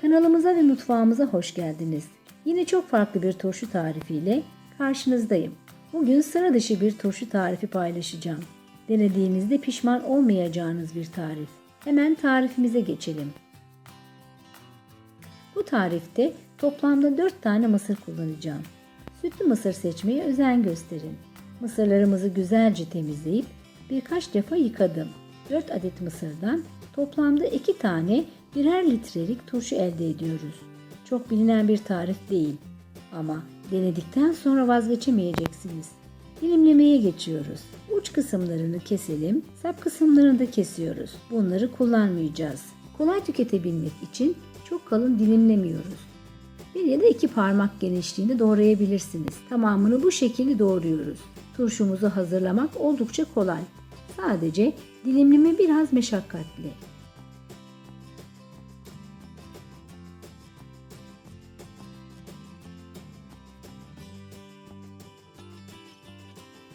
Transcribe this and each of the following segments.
Kanalımıza ve mutfağımıza hoş geldiniz. Yine çok farklı bir turşu tarifiyle karşınızdayım. Bugün sıra dışı bir turşu tarifi paylaşacağım. Denediğinizde pişman olmayacağınız bir tarif. Hemen tarifimize geçelim. Bu tarifte toplamda 4 tane mısır kullanacağım. Sütlü mısır seçmeye özen gösterin. Mısırlarımızı güzelce temizleyip birkaç defa yıkadım. 4 adet mısırdan toplamda 2 tane birer litrelik turşu elde ediyoruz. Çok bilinen bir tarif değil ama denedikten sonra vazgeçemeyeceksiniz. Dilimlemeye geçiyoruz. Uç kısımlarını keselim, sap kısımlarını da kesiyoruz. Bunları kullanmayacağız. Kolay tüketebilmek için çok kalın dilimlemiyoruz. Bir ya da iki parmak genişliğinde doğrayabilirsiniz. Tamamını bu şekilde doğruyoruz. Turşumuzu hazırlamak oldukça kolay. Sadece dilimleme biraz meşakkatli.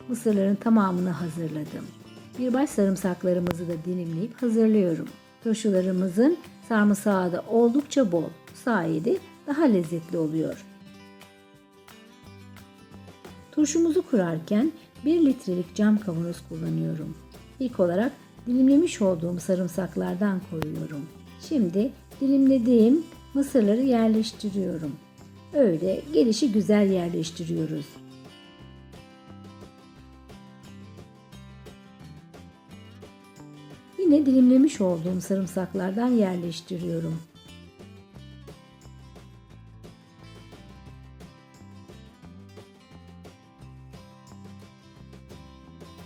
Mısırların tamamını hazırladım. Bir baş sarımsaklarımızı da dilimleyip hazırlıyorum. Turşularımızın sarımsağı da oldukça bol. Bu sayede daha lezzetli oluyor. Turşumuzu kurarken 1 litrelik cam kavanoz kullanıyorum. İlk olarak dilimlemiş olduğum sarımsaklardan koyuyorum. Şimdi dilimlediğim mısırları yerleştiriyorum. Öyle gelişi güzel yerleştiriyoruz. Yine dilimlemiş olduğum sarımsaklardan yerleştiriyorum.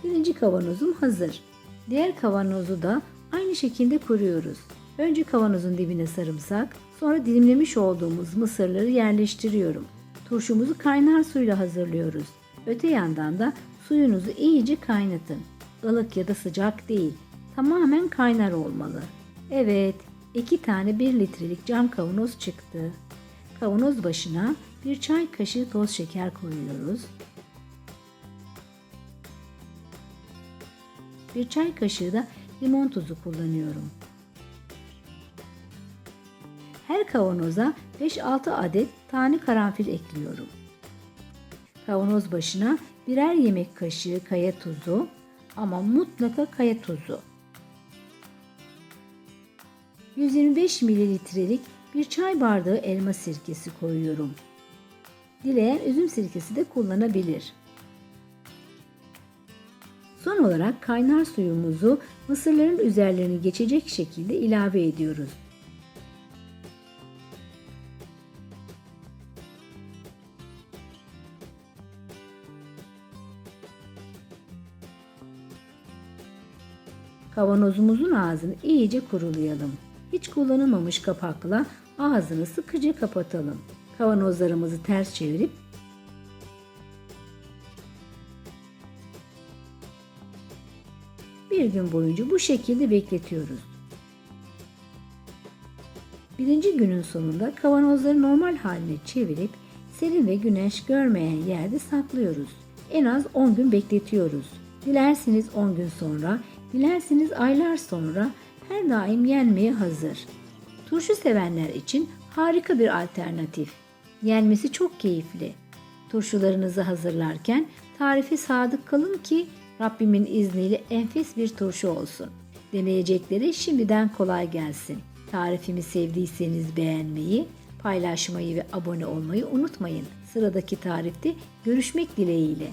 Birinci kavanozum hazır. Diğer kavanozu da aynı şekilde kuruyoruz. Önce kavanozun dibine sarımsak, sonra dilimlemiş olduğumuz mısırları yerleştiriyorum. Turşumuzu kaynar suyla hazırlıyoruz. Öte yandan da suyunuzu iyice kaynatın. Ilık ya da sıcak değil. Tamamen kaynar olmalı. Evet, iki tane 1 litrelik cam kavanoz çıktı. Kavanoz başına bir çay kaşığı toz şeker koyuyoruz. Bir çay kaşığı da limon tuzu kullanıyorum. Her kavanoza 5-6 adet tane karanfil ekliyorum. Kavanoz başına birer yemek kaşığı kaya tuzu ama mutlaka kaya tuzu. 125 mililitrelik bir çay bardağı elma sirkesi koyuyorum. Dileyen üzüm sirkesi de kullanabilir. Son olarak kaynar suyumuzu mısırların üzerlerini geçecek şekilde ilave ediyoruz. Kavanozumuzun ağzını iyice kurulayalım. Hiç kullanılmamış kapakla ağzını sıkıca kapatalım. Kavanozlarımızı ters çevirip bir gün boyunca bu şekilde bekletiyoruz. Birinci günün sonunda kavanozları normal haline çevirip serin ve güneş görmeyen yerde saklıyoruz. En az 10 gün bekletiyoruz. Dilerseniz 10 gün sonra, dilerseniz aylar sonra her daim yenmeye hazır. Turşu sevenler için harika bir alternatif. Yenmesi çok keyifli. Turşularınızı hazırlarken tarife sadık kalın ki Rabbimin izniyle enfes bir turşu olsun. Deneyecekleri şimdiden kolay gelsin. Tarifimi sevdiyseniz beğenmeyi, paylaşmayı ve abone olmayı unutmayın. Sıradaki tarifte görüşmek dileğiyle.